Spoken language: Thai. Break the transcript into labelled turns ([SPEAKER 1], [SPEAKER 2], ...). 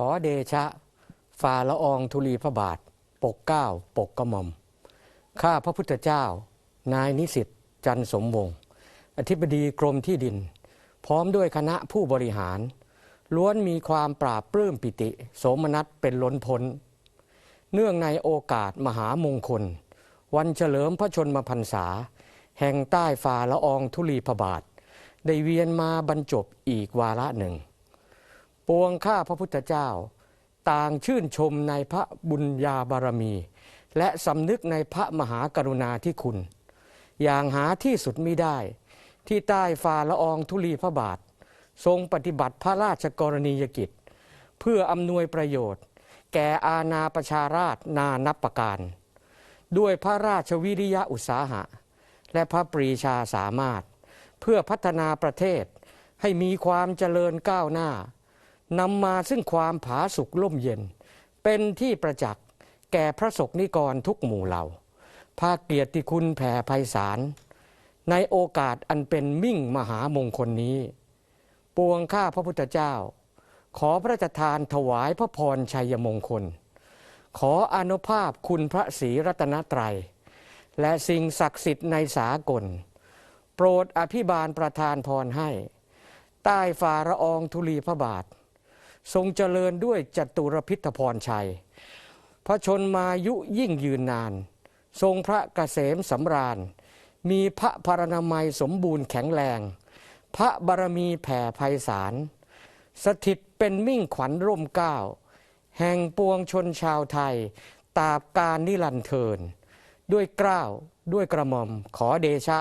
[SPEAKER 1] ขอเดชะ ฝ่าละอองธุลีพระบาท ปกเก้าปกกระหม่อม ข้าพระพุทธเจ้า นายนิสิตจันสมวงศ์อธิบดีกรมที่ดิน พร้อมด้วยคณะผู้บริหาร ล้วนมีความปราบปลื้มปิติ โสมนัสเป็นล้นพ้น เนื่องในโอกาสมหามงคล วันเฉลิมพระชนมพรรษา แห่งใต้ฝ่าละอองธุลีพระบาท ได้เวียนมาบรรจบอีกวาระหนึ่ง ปวงข้าพระพุทธเจ้า ต่างชื่นชมในพระบุญญาบารมี และสำนึกในพระมหากรุณาธิคุณ อย่างหาที่สุดมิได้ ที่ใต้ฝ่าละอองธุลีพระบาท ทรงปฏิบัติพระราชกรณียกิจ เพื่ออำนวยประโยชน์ แก่อาณาประชาราชนานับประการ ด้วยพระราชวิริยะอุตสาหะ และพระปรีชาสามารถ เพื่อพัฒนาประเทศให้มีความเจริญก้าวหน้า นำมาซึ่งความผาสุกล่มเย็น เป็นที่ประจักษ์แก่พระสกนิกรทุกหมู่เหล่าภาเกียรติคุณแผ่ไพศาล ในโอกาสอันเป็นมิ่งมหามงคลนี้ ปวงข้าพระพุทธเจ้า ขอพระราชทานถวายพระพรชัยมงคล ขออนุภาพคุณพระศรีรัตนตรัย และสิ่งศักดิ์สิทธิ์ในสากล โปรดอภิบาลประทานพรให้ ใต้ฝ่าละอองธุลีพระบาท ทรงเจริญด้วยจตุรพิทพรชัย พระชนมายุยิ่งยืนนาน ทรงพระเกษมสำราญ มีพระพรณมัยสมบูรณ์แข็งแรง พระบารมีแผ่ไพศาล สถิตเป็นมิ่งขวัญร่มเก้า แห่งปวงชนชาวไทยตราบการนิรันเทิน ด้วยเกล้าวด้วยกระหม่อมขอเดชะ